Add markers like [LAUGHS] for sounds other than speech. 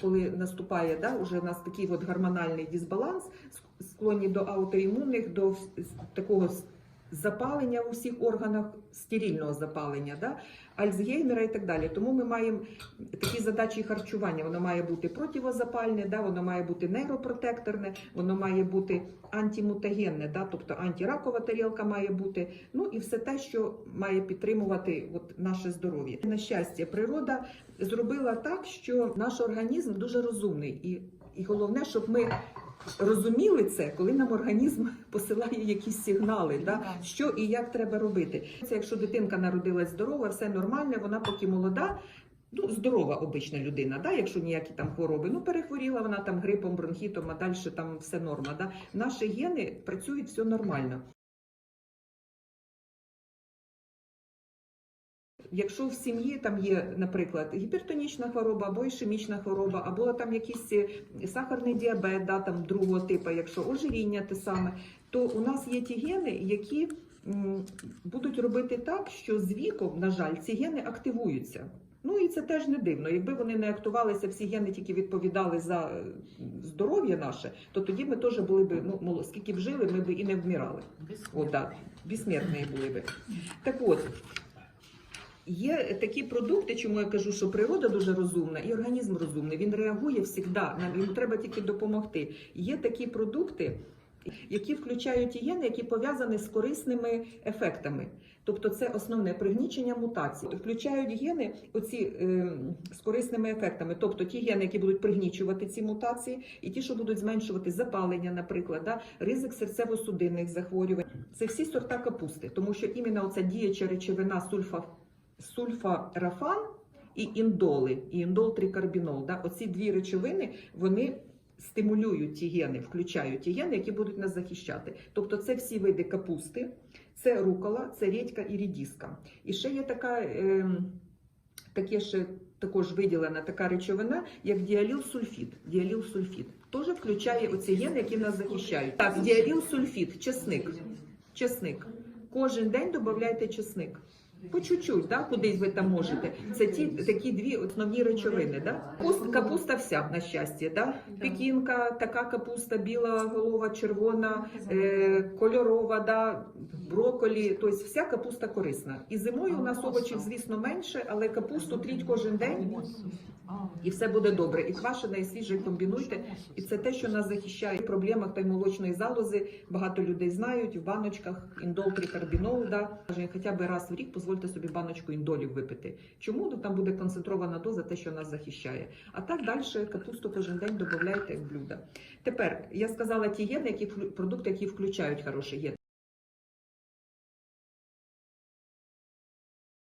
коли наступає да, уже у нас такий от гормональний дисбаланс, склонні до аутоімунних, до такого запалення у всіх органах, стерильного запалення, да, Альцгеймера і так далі. Тому ми маємо такі задачі харчування. Воно має бути противозапальне, да, воно має бути нейропротекторне, воно має бути антимутагенне, да, тобто антиракова тарілка має бути. Ну і все те, що має підтримувати от, наше здоров'я. На щастя, природа зробила так, що наш організм дуже розумний, і, і головне, щоб ми. Розуміли це, коли нам організм [LAUGHS] посилає якісь сигнали, да, що і як треба робити. Це якщо дитинка народилась здорова, все нормально, вона поки молода, ну здорова обична людина, да, якщо ніякі там хвороби, ну перехворіла вона там грипом, бронхітом, а далі там все норма. Да. Наші гени працюють все нормально. Якщо в сім'ї там є, наприклад, гіпертонічна хвороба або ішемічна хвороба, або там якийсь е, сахарний діабет, да, там другого типу, якщо ожиріння те саме, то у нас є ті гени, які будуть робити так, що з віком, на жаль, ці гени активуються. Ну і це теж не дивно. Якби вони не актувалися, всі гени тільки відповідали за е, здоров'я наше, то тоді ми теж були б, ну, мол, скільки б жили, ми б і не вмирали. О, да, безсмертні були би. Так от, є такі продукти, чому я кажу, що природа дуже розумна і організм розумний. Він реагує завжди, нам йому треба тільки допомогти. Є такі продукти, які включають ті гени, які пов'язані з корисними ефектами. Тобто це основне пригнічення мутацій. Включають гени оці е, з корисними ефектами, тобто ті гени, які будуть пригнічувати ці мутації, і ті, що будуть зменшувати запалення, наприклад, да, ризик серцево-судинних захворювань. Це всі сорта капусти, тому що іменно оця діяча речовина сульфа, сульфарафан і індоли, і індол-трикарбінол. Да, оці дві речовини вони стимулюють ті гени, включають ті гени, які будуть нас захищати. Тобто це всі види капусти, це рукола, це редька і рідіска. І ще є така, е, таке ще також виділена така речовина, як діалілсульфід. Діалілсульфід теж включає оці гени, які нас захищають. Так, діалілсульфід, чесник. Чесник. Кожен день додавайте чесник. По чуть-чуть, да, кудись ви там можете. Це ті такі дві основні речовини. Да? Капуста, вся, на щастя. Да? Пекінка, така капуста, біла голова, червона, е, кольорова, да? броколі. Тобто вся капуста корисна. І зимою у нас овочів, звісно, менше, але капусту тріть кожен день. І все буде добре. І квашене, і свіже комбінуйте. І це те, що нас захищає проблемах та й молочної залози. Багато людей знають в баночках індол трикарбінол. Да. Хоча б раз в рік дозвольте собі баночку індолів випити. Чому Ну, там буде концентрована доза, те, що нас захищає. А так далі капусту кожен день додавайте як блюда. Тепер я сказала ті гени, які продукти, які включають хороший ген.